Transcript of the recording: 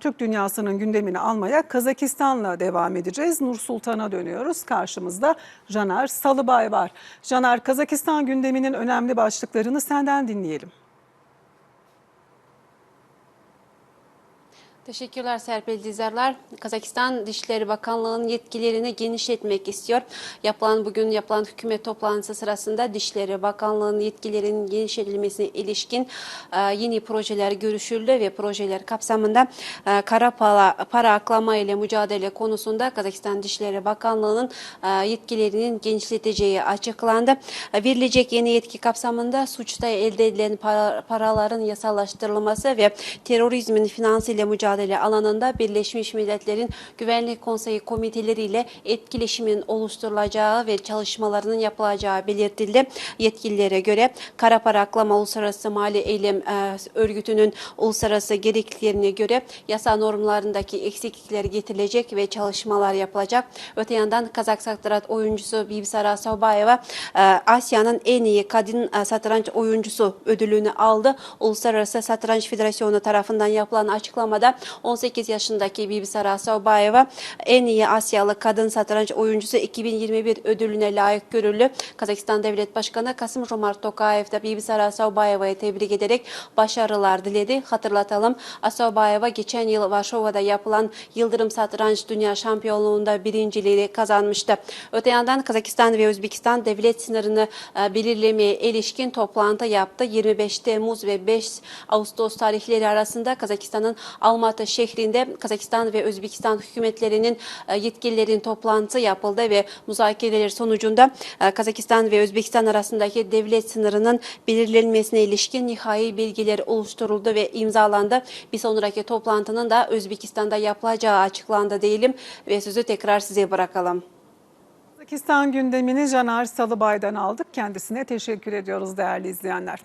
Türk dünyasının gündemini almaya Kazakistan'la devam edeceğiz. Nur Sultan'a dönüyoruz. Karşımızda Caner Salıbay var. Caner, Kazakistan gündeminin önemli başlıklarını senden dinleyelim. Teşekkürler Serpil Dizerler. Kazakistan Dışişleri Bakanlığı'nın yetkilerini genişletmek istiyor. Yapılan bugün yapılan hükümet toplantısı sırasında Dışişleri Bakanlığı'nın yetkilerinin genişletilmesine ilişkin e, yeni projeler görüşüldü ve projeler kapsamında e, kara para, para aklama ile mücadele konusunda Kazakistan Dışişleri Bakanlığı'nın e, yetkilerinin genişleteceği açıklandı. E, verilecek yeni yetki kapsamında suçta elde edilen para- paraların yasallaştırılması ve terörizmin finansıyla mücadele alanında Birleşmiş Milletler'in Güvenlik Konseyi komiteleriyle etkileşimin oluşturulacağı ve çalışmalarının yapılacağı belirtildi. Yetkililere göre kara para aklama uluslararası mali eylem e, örgütünün uluslararası gerekliliklerine göre yasa normlarındaki eksiklikler getirilecek ve çalışmalar yapılacak. Öte yandan Kazak satranç oyuncusu Bibisara Sobayeva e, Asya'nın en iyi kadın e, satranç oyuncusu ödülünü aldı. Uluslararası Satranç Federasyonu tarafından yapılan açıklamada 18 yaşındaki Bibisara Sobayeva en iyi Asyalı kadın satranç oyuncusu 2021 ödülüne layık görüldü. Kazakistan Devlet Başkanı Kasım Jomart Tokayev da Bibisara Sobayeva'yı tebrik ederek başarılar diledi. Hatırlatalım Sobayeva geçen yıl Varşova'da yapılan Yıldırım Satranç Dünya Şampiyonluğunda birinciliği kazanmıştı. Öte yandan Kazakistan ve Özbekistan devlet sınırını e, belirlemeye ilişkin toplantı yaptı. 25 Temmuz ve 5 Ağustos tarihleri arasında Kazakistan'ın Almatı şehrinde Kazakistan ve Özbekistan hükümetlerinin e, yetkililerin toplantı yapıldı ve müzakereler sonucunda e, Kazakistan ve Özbekistan arasındaki devlet sınırının belirlenmesine ilişkin nihai bilgiler oluşturuldu ve imzalandı. Bir sonraki toplantının da Özbekistan'da yapılacağı açıklandı diyelim ve sözü tekrar size bırakalım. Kazakistan gündemini Caner Salıbay'dan aldık. Kendisine teşekkür ediyoruz değerli izleyenler.